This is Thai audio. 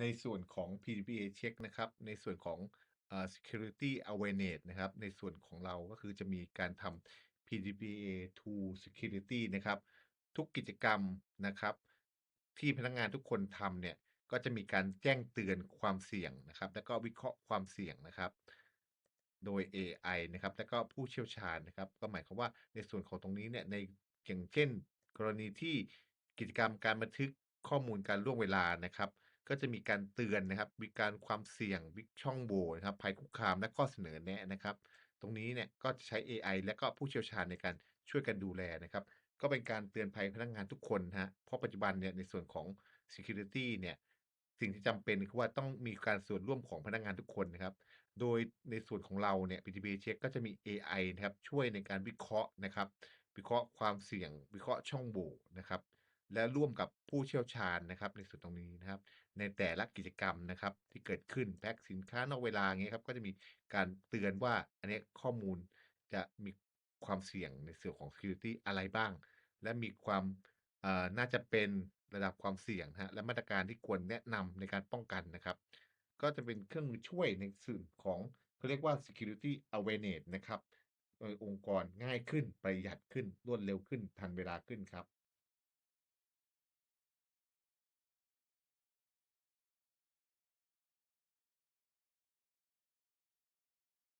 ในส่วนของ PDPA check นะครับ ในส่วนของ security awareness นะครับ ในส่วนของเราก็คือจะมีการทำ PDPA to security นะครับ ทุกกิจกรรมนะครับ ที่พนักงานทุกคนทำเนี่ยก็จะมีการแจ้งเตือนความเสี่ยงนะครับ แล้วก็วิเคราะห์ความเสี่ยงนะครับ โดยเอไอนะครับ แล้วก็ผู้เชี่ยวชาญนะครับ ก็หมายความว่าในส่วนของตรงนี้เนี่ยในอย่างเช่น กรณีที่กิจกรรมการบันทึกข้อมูลการล่วงเวลานะครับ ก็จะมีการเตือนนะครับ มีการความเสี่ยงวิช่องโหว่นะครับภัยคุกคามและข้อเสนอแนะนะครับ ตรงนี้เนี่ยก็จะใช้เอไอและก็ผู้เชี่ยวชาญในการช่วยกันดูแลนะครับ ก็เป็นการเตือนภัยพนักงานทุกคนนะเพราะปัจจุบันเนี่ยในส่วนของ security เนี่ยสิ่งที่จำเป็นคือว่าต้องมีการส่วนร่วมของพนักงานทุกคนนะครับ โดยในส่วนของเราเนี่ย PDPA check ก็จะมีเอไอนะครับช่วยในการวิเคราะห์นะครับ วิเคราะห์ความเสี่ยง วิเคราะห์ช่องโหว่นะครับ และร่วมกับผู้เชี่ยวชาญนะครับ ในส่วนตรงนี้นะครับ ในแต่ละกิจกรรมนะครับ ที่เกิดขึ้นแพ็กสินค้านอกเวลาเงี้ยครับก็จะมีการเตือนว่าอันนี้ข้อมูลจะมีความเสี่ยงในส่วนของ security อะไรบ้าง และมีความอ่าน่าจะเป็นระดับความเสี่ยงนะและมาตรการที่ควรแนะนำในการป้องกันนะครับ ก็จะเป็นเครื่องมือช่วยในส่วนของเขาเรียกว่า security awareness นะครับโดยองค์กรง่ายขึ้นประหยัดขึ้นรวดเร็วขึ้นทันเวลาขึ้นครับ